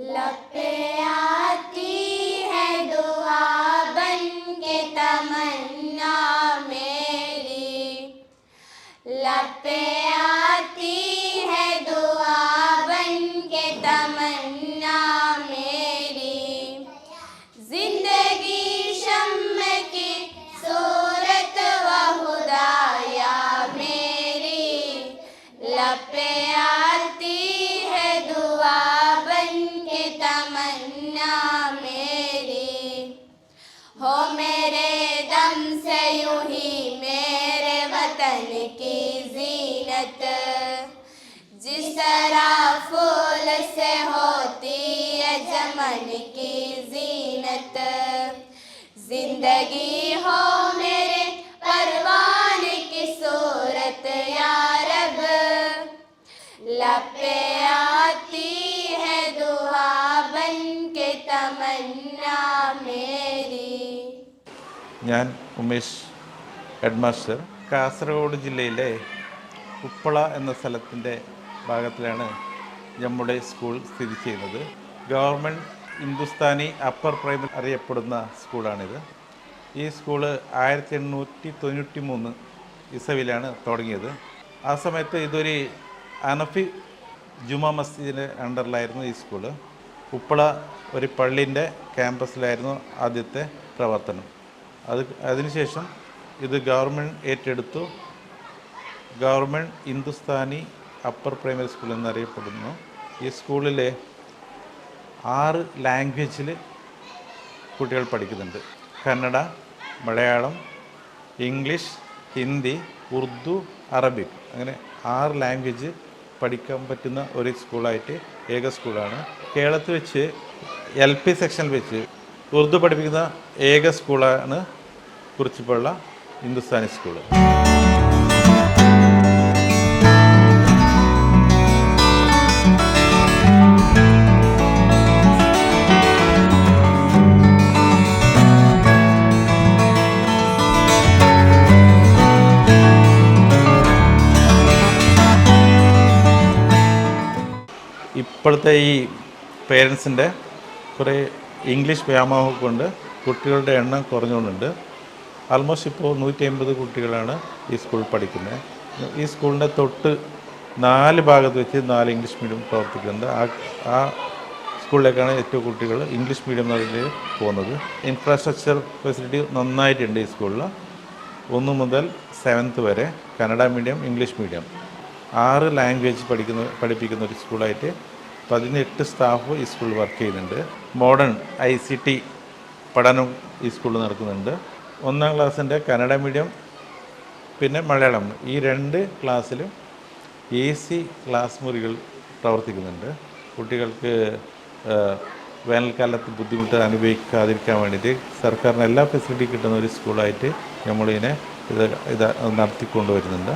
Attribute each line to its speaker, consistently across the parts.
Speaker 1: लपे आती है दुआ बन के तमन्ना मेरी। लपे आती वतन की जीनत जिस तरह फूल से होती है चमन की जीनत जिंदगी हो मेरे परवान की सूरत या रब लपे आती है दुआ बन के तमन्ना मेरी
Speaker 2: ഞാൻ ഉമേഷ് ഹെഡ്മാസ്റ്റർ കാസർഗോഡ് ജില്ലയിലെ ഉപ്പള എന്ന സ്ഥലത്തിന്റെ ഭാഗത്തിലാണ് നമ്മുടെ സ്കൂൾ സ്ഥിതി ചെയ്യുന്നത്. ഗവൺമെന്റ് ഹിന്ദുസ്ഥാനി അപ്പർ പ്രൈമറി അറിയപ്പെടുന്ന സ്കൂളാണിത്. ഈ സ്കൂൾ ആയിരത്തി എണ്ണൂറ്റി തൊണ്ണൂറ്റി മൂന്ന് ഇസവിലാണ് തുടങ്ങിയത്. ആ സമയത്ത് ഇതൊരു അനഫി ജുമാ മസ്ജിദിന്റെ അണ്ടറിലായിരുന്നു ഈ സ്കൂൾ. ഉപ്പള ഒരു പള്ളിന്റെ ക്യാമ്പസിലായിരുന്നു ആദ്യത്തെ പ്രവർത്തനം. അത് അതിനുശേഷം ഇത് ഗവൺമെന്റ് ഏറ്റെടുത്തു. Government Hindustani upper primary school എന്നറിയപ്പെടുന്നു. ഈ സ്കൂളിലെ ആറ് ലാംഗ്വേജിൽ കുട്ടികൾ പഠിക്കുന്നുണ്ട്. Kannada Malayalam English Hindi Urdu Arabic. അങ്ങനെ ആറ് ലാംഗ്വേജ് പഠിക്കാൻ പറ്റുന്ന ഒരു സ്കൂളായിട്ട് ഏക സ്കൂളാണ്. കേരളത്തിൽ വെച്ച് എൽ പി സെക്ഷനിൽ വെച്ച് ഉറുദു പഠിപ്പിക്കുന്ന ഏക സ്കൂളാണ് കുറിച്ചിപ്പുള്ള. ഹിന്ദുസ്ഥാനി സ്കൂൾ ഇപ്പോഴത്തെ ഈ പേരൻസിന്റെ കുറേ ഇംഗ്ലീഷ് വ്യാമോഹം കൊണ്ട് കുട്ടികളുടെ എണ്ണം കുറഞ്ഞുകൊണ്ടുണ്ട്. ആൾമോസ്റ്റ് ഇപ്പോൾ നൂറ്റി അമ്പത് കുട്ടികളാണ് ഈ സ്കൂളിൽ പഠിക്കുന്നത് ഈ സ്കൂളിന്റെ തൊട്ട് നാല് ഭാഗത്ത് വെച്ച് നാല് ഇംഗ്ലീഷ് മീഡിയം പ്രവർത്തിക്കുന്നത് ആ ആ സ്കൂളിലേക്കാണ് ഏറ്റവും കുട്ടികൾ ഇംഗ്ലീഷ് മീഡിയം എന്നതിൽ പോകുന്നത്. ഇൻഫ്രാസ്ട്രക്ചർ ഫെസിലിറ്റി നന്നായിട്ടുണ്ട് ഈ സ്കൂളിൽ ഒന്ന് മുതൽ സെവൻത്ത് വരെ കന്നഡ മീഡിയം ഇംഗ്ലീഷ് മീഡിയം ആറ് ലാംഗ്വേജ് പഠിക്കുന്ന പഠിപ്പിക്കുന്ന ഒരു സ്കൂളായിട്ട് പതിനെട്ട് സ്റ്റാഫ് ഈ സ്കൂളിൽ വർക്ക് ചെയ്യുന്നുണ്ട്. മോഡേൺ ഐ സി ടി പഠനം ഈ സ്കൂളിൽ നടക്കുന്നുണ്ട്. ഒന്നാം ക്ലാസ്സിന്റെ കന്നഡ മീഡിയം പിന്നെ മലയാളം. ഈ രണ്ട് ക്ലാസ്സിലും എ സി ക്ലാസ് മുറികൾ പ്രവർത്തിക്കുന്നുണ്ട്. കുട്ടികൾക്ക് വേനൽക്കാലത്ത് ബുദ്ധിമുട്ട് അനുഭവിക്കാതിരിക്കാൻ വേണ്ടിയിട്ട് സർക്കാരിന് എല്ലാ ഫെസിലിറ്റി കിട്ടുന്ന ഒരു സ്കൂളായിട്ട് നമ്മളിതിനെ ഇത് ഇത് നടത്തിക്കൊണ്ടുവരുന്നുണ്ട്.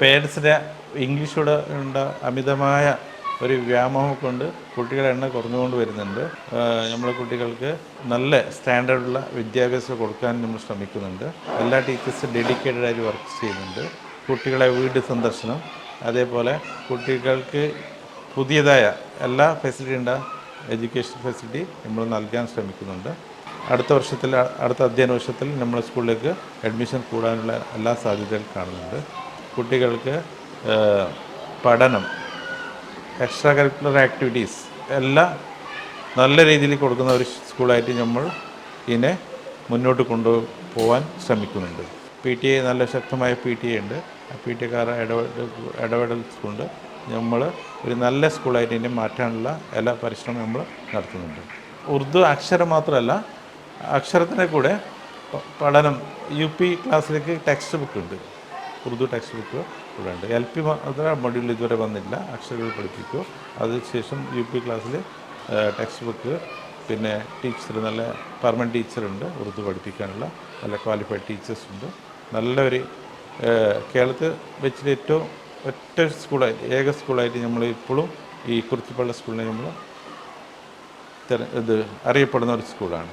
Speaker 2: പേരൻസിന്റെ ഇംഗ്ലീഷോടെ ഉണ്ട അമിതമായ ഒരു വ്യാമോഹം കൊണ്ട് കുട്ടികളുടെ എണ്ണം കുറഞ്ഞുകൊണ്ട് വരുന്നുണ്ട്. നമ്മൾ കുട്ടികൾക്ക് നല്ല സ്റ്റാൻഡേർഡുള്ള വിദ്യാഭ്യാസം കൊടുക്കാൻ നമ്മൾ ശ്രമിക്കുന്നുണ്ട്. എല്ലാ ടീച്ചേഴ്സും ഡെഡിക്കേറ്റഡ് ആയിട്ട് വർക്ക് ചെയ്യുന്നുണ്ട്. കുട്ടികളെ വീട് സന്ദർശനം അതേപോലെ കുട്ടികൾക്ക് പുതിയതായ എല്ലാ ഫെസിലിറ്റി ഉണ്ട എഡ്യൂക്കേഷൻ ഫെസിലിറ്റി നമ്മൾ നൽകാൻ ശ്രമിക്കുന്നുണ്ട്. അടുത്ത വർഷത്തിൽ അടുത്ത അധ്യയന വർഷത്തിൽ നമ്മുടെ സ്കൂളിലേക്ക് അഡ്മിഷൻ കൂടാനുള്ള എല്ലാ സാധ്യതകളും കാണുന്നുണ്ട്. കുട്ടികൾക്ക് പഠനം എക്സ്ട്രാ കരിക്കുലർ ആക്ടിവിറ്റീസ് എല്ലാം നല്ല രീതിയിൽ കൊടുക്കുന്ന ഒരു സ്കൂളായിട്ട് നമ്മൾ ഇതിനെ മുന്നോട്ട് കൊണ്ടുപോകാൻ ശ്രമിക്കുന്നുണ്ട്. പി ടി എ നല്ല ശക്തമായ പി ടി എ ഉണ്ട്. ആ പി ടി എക്കാരുടെ ഇടപെടൽ കൊണ്ട് നമ്മൾ ഒരു നല്ല സ്കൂളായിട്ട് ഇതിനെ മാറ്റാനുള്ള എല്ലാ പരിശ്രമവും നമ്മൾ നടത്തുന്നുണ്ട്. ഉറുദു അക്ഷരം മാത്രമല്ല അക്ഷരത്തിന്റെ കൂടെ പഠനം യു പി ക്ലാസ്സിലേക്ക് ടെക്സ്റ്റ് ബുക്ക് ഉണ്ട്. ഉറുദു ടെക്സ്റ്റ് ബുക്ക് ഇവിടെ ഉണ്ട് എൽ പി മാത്രം മൊഡ്യൂൾ ഇതുവരെ വന്നില്ല. അക്ഷരങ്ങൾ പഠിപ്പിക്കും. അതിനുശേഷം യു പി ക്ലാസ്സിൽ ടെക്സ്റ്റ് ബുക്ക് പിന്നെ ടീച്ചർ നല്ല പെർമനന്റ് ടീച്ചറുണ്ട് ഉറുദു പഠിപ്പിക്കാനുള്ള നല്ല ക്വാളിഫൈഡ് ടീച്ചേഴ്സ് ഉണ്ട്. നല്ലൊരു കേരളത്തിൽ വെച്ചിട്ട് ഏറ്റവും ഒറ്റ സ്കൂളായിട്ട് ഏക സ്കൂളായിട്ട് നമ്മൾ ഇപ്പോഴും ഈ കുറിച്ചിപ്പള്ള സ്കൂളിനെ നമ്മൾ ഇത് അറിയപ്പെടുന്ന ഒരു സ്കൂളാണ്